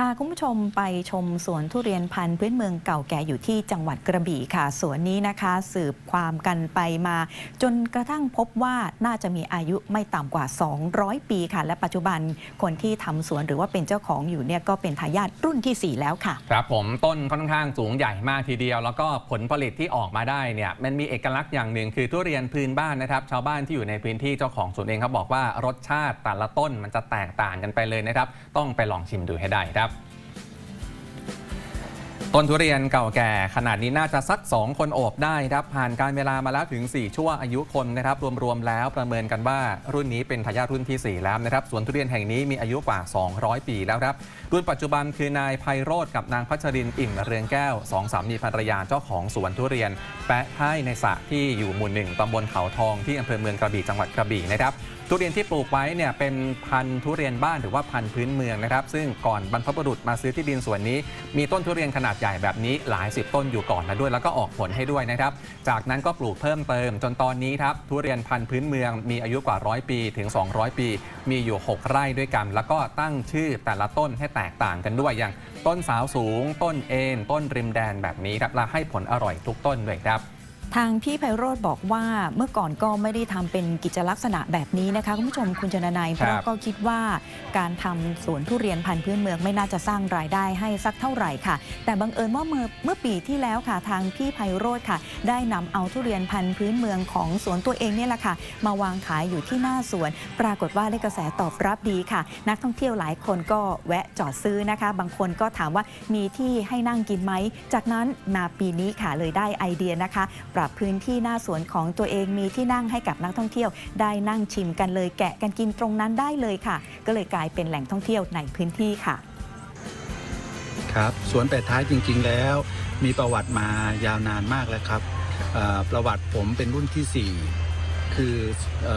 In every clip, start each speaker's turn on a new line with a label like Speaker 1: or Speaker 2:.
Speaker 1: พาคุณผู้ชมไปชมสวนทุเรียนพันธุ์พื้นเมืองเก่าแก่อยู่ที่จังหวัดกระบี่ค่ะ สวนนี้นะคะ สืบความกันไปมา จนกระทั่งพบว่าน่าจะมีอายุไม่ต่ำกว่า 200 ปีค่ะ และปัจจุบันคนที่ทำสวนหรือว่าเป็นเจ้าของอยู่เนี่ยก็เป็นทายาทรุ่นทีสี่ 4 แล้วค่ะ
Speaker 2: ครับผมต้นค่อนข้างสูงใหญ่มากทีเดียว แล้วก็ผลผลิตที่ออกมาได้เนี่ยมันมีเอกลักษณ์อย่างหนึ่งคือทุเรียนพื้นบ้านนะครับ ชาวบ้านที่อยู่ในพื้นที่เจ้าของสวนเองเขาบอกว่ารสชาติแต่ละต้นมันจะแตกต่างกันไปเลยนะครับต้องไปลองชิมดูให้ได้ครับต้นทุเรียนเก่าแก่ขนาดนี้น่าจะสัก 2 คนโอบได้ครับ ผ่านการเวลามาแล้วถึง 4 ชั่วอายุคนนะครับ รวมๆแล้วประเมินกันว่ารุ่นนี้เป็นทายาทรุ่นทีสี่ 4 แล้วนะครับสวนทุเรียนแห่งนี้มีอายุกว่า 200 ปีแล้วครับ รุ่นปัจจุบันคือนายไพโรธกับนางพัชรินอิ่มเรืองแก้วสองสามีภรรยาเจ้าของสวนทุเรียน แปะให้ในสระที่อยู่หมู่หนึ่งตำบลเขาทองที่อำเภอเมืองกระบี่จังหวัดกระบี่นะครับ ทุเรียนที่ปลูกไว้เนี่ยเป็นพันธุ์ทุเรียนบ้านหรือว่าพันธุ์พื้นเมืองนะครับ ซึ่งก่อนบรรพบุรุษมาซื้อที่ดินส่วนนี้ มีต้นทุเรียนขนาดใหญ่แบบนี้หลายสิบต้นอยู่ก่อนแล้วด้วย แล้วก็ออกผลให้ด้วยนะครับ จากนั้นก็ปลูกเพิ่มเติมจนตอนนี้ครับทุเรียนพันธุ์พื้นเมืองมีอายุกว่าร้อยปีถึง 200 ปี มีอยู่ 6 ไร่ด้วยกัน แล้วก็ตั้งชื่อแต่ละต้นให้แตกต่างกันด้วยอย่างต้นสาวสูง ต้นเอ็นต้นริมแดนแบบนี้ครับและให้ผลอร่อยทุกต้นด้วยครับ
Speaker 1: ทางพี่ไพโรธบอกว่าเมื่อก่อนก็ไม่ได้ทำเป็นกิจลักษณะแบบนี้นะคะคุณผู้ชมคุณจนนายเพ
Speaker 2: ครับ
Speaker 1: ราะก็คิดว่าการทำสวนทุเรียนพันธุ์พื้นเมืองไม่น่าจะสร้างรายได้ให้สักเท่าไหร่ค่ะ แต่บังเอิญว่าเมื่อเมื่อปีที่แล้วค่ะ ทางพี่ไพโรธค่ะ ได้นำเอาทุเรียนพันธุ์พื้นเมืองของสวนตัวเองเนี่ยแหละค่ะ มาวางขายอยู่ที่หน้าสวน ปรากฏว่าได้กระแสตอบรับดีค่ะ นักท่องเที่ยวหลายคนก็แวะจอดซื้อนะคะ บางคนก็ถามว่ามีที่ให้นั่งกินไหมจากนั้นมาปีนี้ค่ะเลยได้ไอเดียนะคะปรับพื้นที่หน้าสวนของตัวเองมีที่นั่งให้กับนักท่องเที่ยว ได้นั่งชิมกันเลยแกะกันกินตรงนั้นได้เลยค่ะ ก็เลยกลายเป็นแหล่งท่องเที่ยวในพื้นที่ค่ะ
Speaker 3: ครับสวนแปดท้ายจริง ๆ แล้ว มีประวัติมายาวนานมากแล้วครับประวัติผมเป็นรุ่นที่ 4 คืออ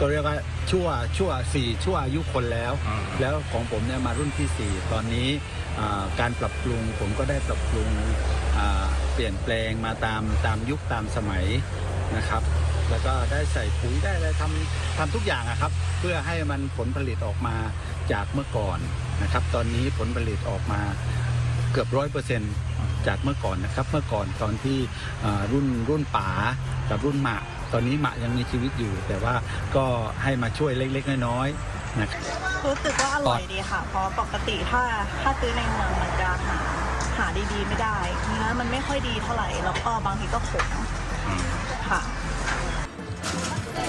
Speaker 3: ก็เรียกว่าชั่วชั่วสี่ชั่วอายุคนแล้วแล้วของผมเนี่ยมารุ่นที่ 4 ตอนนี้อ่าการปรับปรุงผมก็ได้ปรับปรุงอ่าเปลี่ยนแปลงมาตามตามยุคตามสมัยนะครับ แล้วก็ได้ใส่ปุ๋ยได้อะไรทำทำทุกอย่างอะครับ เพื่อให้มันผลผลิตออกมาจากเมื่อก่อนนะครับ ตอนนี้ผลผลิตออกมาเกือบร้อยเปอร์เซ็นต์ จากเมื่อก่อนนะครับเมื่อก่อนตอนที่อ่ารุ่นรุ่นป๋ากับรุ่นหมะ ตอนนี้หมะยังมีชีวิตอยู่ แต่ว่าก็ให้มาช่วยเล็กๆน้อยๆนะครับ
Speaker 4: รู้สึกว่าอร่อยดีค่ะ เพราะปกติถ้าถ้าซื้อในเมืองมันจะหาหาดีๆ ไม่ได้เนื้อมันไม่ค่อยดีเท่าไหร่แล้วก็บางทีก็ขมค่ะ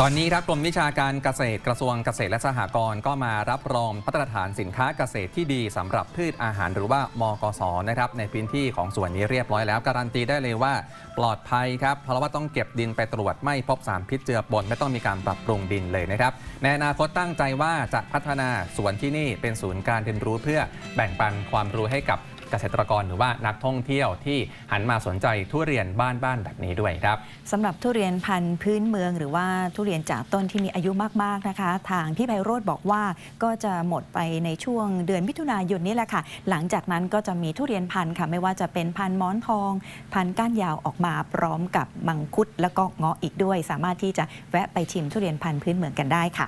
Speaker 2: ตอนนี้ครับกรมวิชาการเกษตรกระทรวงเกษตรและสหกรณ์ก็มารับรองมาตรฐานสินค้าเกษตรที่ดีสำหรับพืชอาหารหรือว่ามกสนะครับในพื้นที่ของส่วนนี้เรียบร้อยแล้ว การันตีได้เลยว่าปลอดภัยครับเพราะว่าต้องเก็บดินไปตรวจไม่พบสารพิษเจือปนไม่ต้องมีการปรับปรุงดินเลยนะครับในอนาคตตั้งใจว่าจะพัฒนาสวนที่นี่เป็นศูนย์การเรียนรู้เพื่อแบ่งปันความรู้ให้กับ เกษตรกรหรือว่านักท่องเที่ยวที่หันมาสนใจทุเรียนบ้านๆแบบนี้ด้วยครับ
Speaker 1: สำหรับทุเรียนพันธุ์พื้นเมือง หรือว่าทุเรียนจากต้นที่มีอายุมากๆนะคะ ทางพี่ไพโรธบอกว่าก็จะหมดไปในช่วงเดือนมิถุนายนนี้แหละค่ะ หลังจากนั้นก็จะมีทุเรียนพันธุ์ค่ะไม่ว่าจะเป็นพันธุ์หมอนทอง พันธุ์ก้านยาวออกมาพร้อมกับมังคุดแล้วก็เงาะอีกด้วย สามารถที่จะแวะไปชิมทุเรียนพันธุ์พื้นเมืองกันได้ค่ะ